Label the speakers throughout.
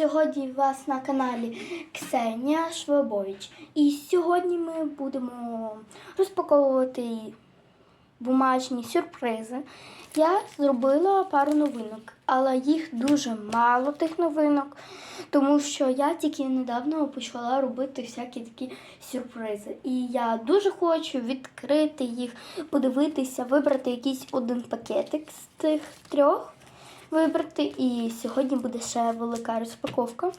Speaker 1: Сьогодні вас на каналі Ксенія Швабович. І сьогодні ми будемо розпаковувати бумажні сюрпризи. Я зробила пару новинок, але їх дуже мало тих новинок, тому що я тільки недавно почала робити всякі такі сюрпризи. І я дуже хочу відкрити їх, подивитися, вибрати якийсь один пакетик з тих трьох вибрати. І сьогодні буде ще велика розпаковка.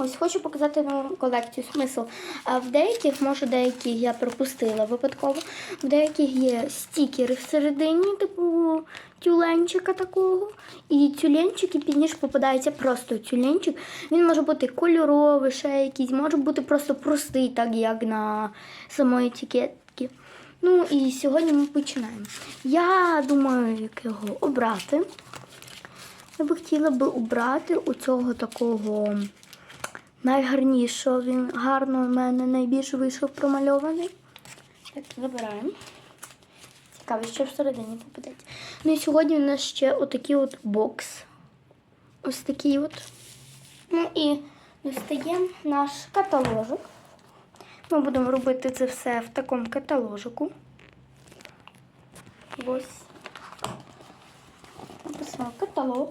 Speaker 1: Ось хочу показати вам колекцію смисл. А в деяких, може, деякі я пропустила випадково. В деяких є стікери всередині, типу тюленчика такого. І тюленчики пізніше попадається просто тюленчик. Він може бути кольоровий, ще якийсь, може бути просто простий, так як на самої етикетки. Ну і сьогодні ми починаємо. Я думаю, як його обрати. Я би хотіла би обрати у цього такого найгарнішого. Він гарно у мене найбільше вийшов промальований. Так, забираємо. Цікаво, що всередині попадеться. Ну і сьогодні у нас ще отакий от бокс. Ось такий от. Ну і достаємо наш каталожик. Ми будемо робити це все в такому каталожику. Ось каталог.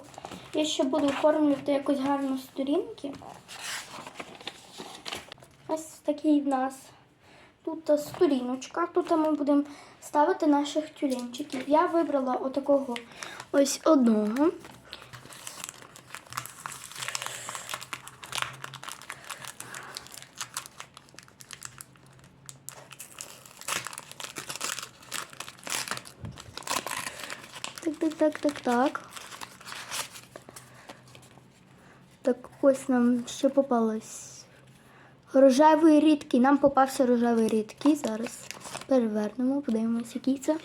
Speaker 1: Я ще буду оформлювати якось гарно сторінки. Ось такий в нас тут сторіночка. Тут ми будемо ставити наших тюленчиків. Я вибрала отакого ось одного. Так, так, так, так, так. Так ось нам ще попалось. Рожевий рідкий. Нам попався рожевий рідкий. Зараз перевернемо, подивимося, який це.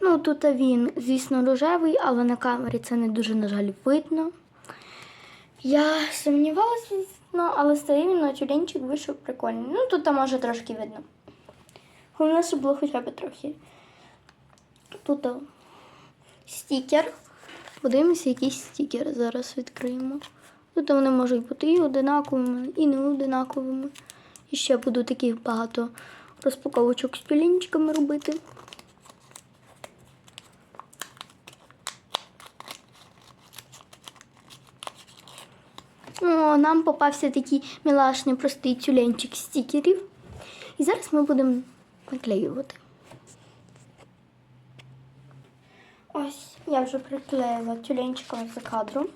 Speaker 1: Ну, тут він, звісно, рожевий, але на камері це не дуже, на жаль, видно. Я сумнівалася, звісно, але все рівно тюленчик вийшов прикольний. Ну, тут може трошки видно. Головне, щоб було хоча б трохи. Тут стікер. Подивимося, якийсь стікер зараз відкриємо. Тут вони можуть бути і одинаковими, і не одинаковими. І ще буду таких багато розпаковочок з пілінчиками робити. О, нам попався такий мілашний простий тюленчик стікерів. І зараз ми будемо наклеювати. Ось я вже приклеїла тюленчиком за кадром.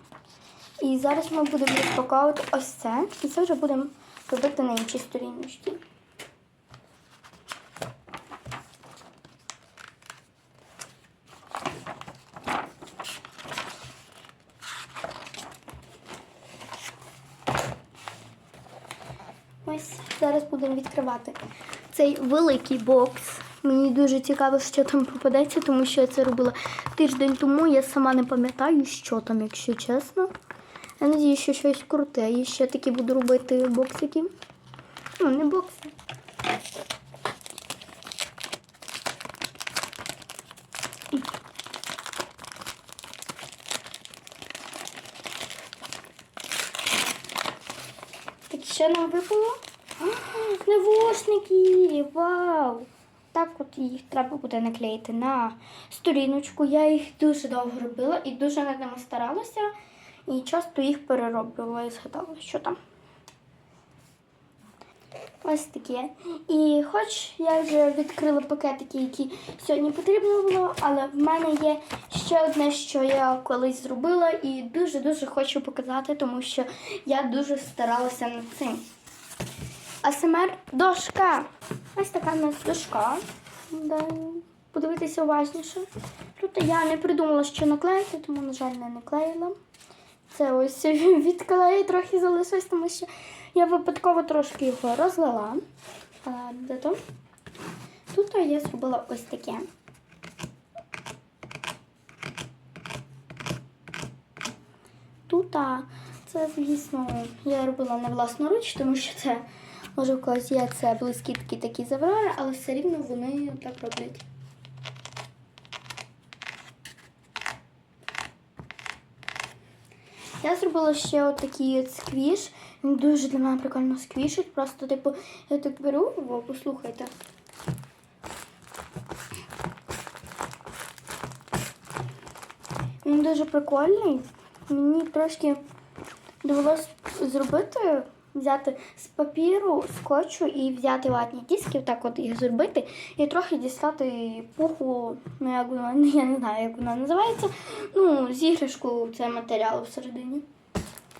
Speaker 1: І зараз ми будемо розпаковувати ось це. І це вже будемо робити на іншій сторіночці. Ось зараз будемо відкривати цей великий бокс. Мені дуже цікаво, що там попадеться, тому що я це робила тиждень тому. Я сама не пам'ятаю, що там, якщо чесно. Я надію, що щось круте. І ще такі буду робити боксики. Ну, не бокси. Так, що нам випало? Навушники! Вау! Так от їх треба буде наклеїти на сторіночку. Я їх дуже довго робила і дуже над ними старалася. І часто їх перероблювала і згадала, що там. Ось таке. І хоч я вже відкрила пакетики, які сьогодні потрібно було, але в мене є ще одне, що я колись зробила, і дуже-дуже хочу показати, тому що я дуже старалася над цим. АСМР дошка. Ось така в нас дошка. Подивитися уважніше. Тут я не придумала, що наклеїти, тому, на жаль, не наклеїла. Це ось від клею трохи залишилось, тому що я випадково трошки його розлила. Де то? Тут я зробила ось таке. Тут це, звісно, я робила не власноруч, тому що це, може, в когось є це блискітки такі завари, але все рівно вони так роблять. Я зробила ще от такий от сквіш. Він дуже для мене прикольно сквішить. Просто, типу, я так беру, о, послухайте. Він дуже прикольний. Мені трошки довелося зробити, взяти з папіру, скотчу і взяти ватні диски, так от їх зробити, і трохи дістати пуху, ну як воно, я не знаю, як вона називається. Ну, з іграшку це матеріал всередині.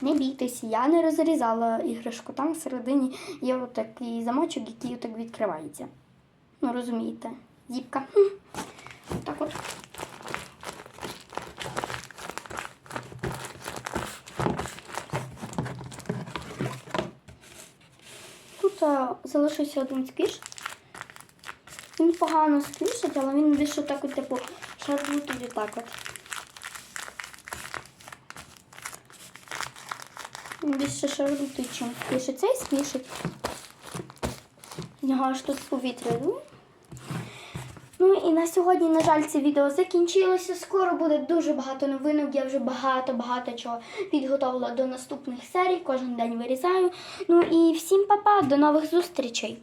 Speaker 1: Не бійтесь, я не розрізала іграшку. Там всередині є отакий замочок, який отак відкривається. Ну, розумієте. Хм. Так от. Е, залишився один сквіш. Він погано сквішить, але він більше так от, типу, шарбутить отак от. Він більше шарбутить, чим сквішить. Цей сквішить. Нього аж тут повітря. Ну. І на сьогодні, на жаль, це відео закінчилося. Скоро буде дуже багато новинок. Я вже багато-багато чого підготовила до наступних серій. Кожен день вирізаю. Ну і всім па-па, до нових зустрічей!